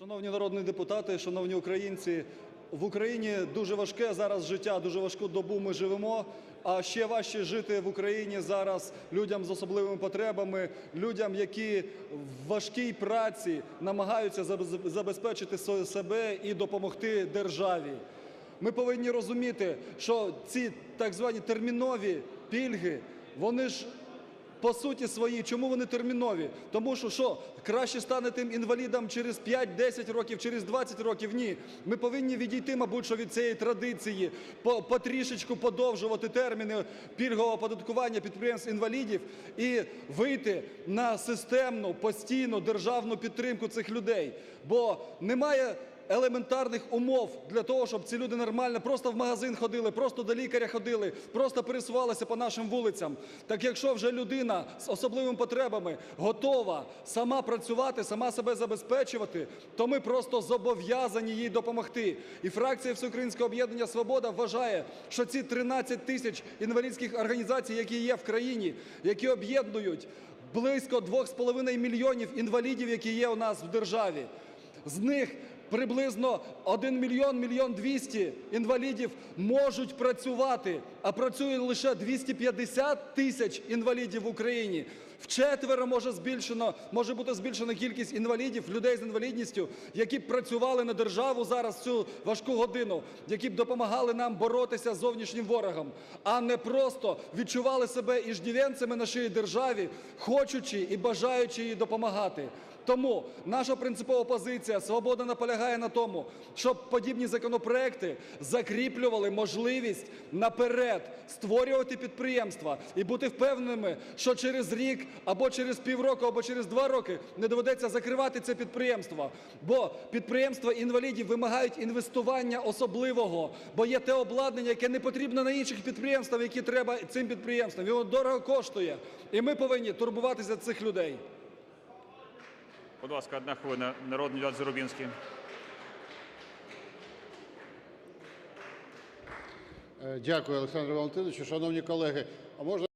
Шановні народні депутати, шановні українці, в Україні дуже важке зараз життя, дуже важку добу ми живемо. А ще важче жити в Україні зараз людям з особливими потребами, людям, які в важкій праці намагаються забез- забезпечити себе і допомогти державі. Ми повинні розуміти, що ці так звані термінові пільги, вони ж по суті своїй, чому вони термінові? Тому що що, краще стане тим інвалідам через 5-10 років, через 20 років? Ні. Ми повинні відійти, мабуть, що від цієї традиції, по, потрішечку подовжувати терміни пільгового оподаткування підприємств інвалідів і вийти на системну, постійну державну підтримку цих людей. Бо немає елементарних умов для того, щоб ці люди нормально просто в магазин ходили, просто до лікаря ходили, просто пересувалися по нашим вулицям. Так якщо вже людина з особливими потребами готова сама працювати, сама себе забезпечувати, то ми просто зобов'язані їй допомогти. І фракція Всеукраїнського об'єднання Свобода вважає, що ці 13 тисяч інвалідських організацій, які є в країні, які об'єднують близько 2,5 мільйонів інвалідів, які є у нас в державі. З них приблизно 1 мільйон, мільйон 200 інвалідів можуть працювати, а працює лише 250 тисяч інвалідів в Україні. Вчетверо може збільшено, може бути збільшена кількість інвалідів, людей з інвалідністю, які б працювали на державу зараз цю важку годину, які б допомагали нам боротися з зовнішнім ворогом, а не просто відчували себе іждівенцями на шиї державі, хочучи і бажаючи їй допомагати. Тому наша принципова позиція «Свобода» наполягає на тому, щоб подібні законопроекти закріплювали можливість наперед створювати підприємства і бути впевненими, що через рік або через півроку, або через два роки не доведеться закривати це підприємство. Бо підприємства інвалідів вимагають інвестування особливого, бо є те обладнання, яке не потрібно на інших підприємствах, які треба цим підприємствам. Воно дорого коштує. І ми повинні турбуватися цих людей. Будь ласка, одна хвилина. Народний депутат Зарубінський. Е, Дякую, Олександр Валентинович. Шановні колеги, а можна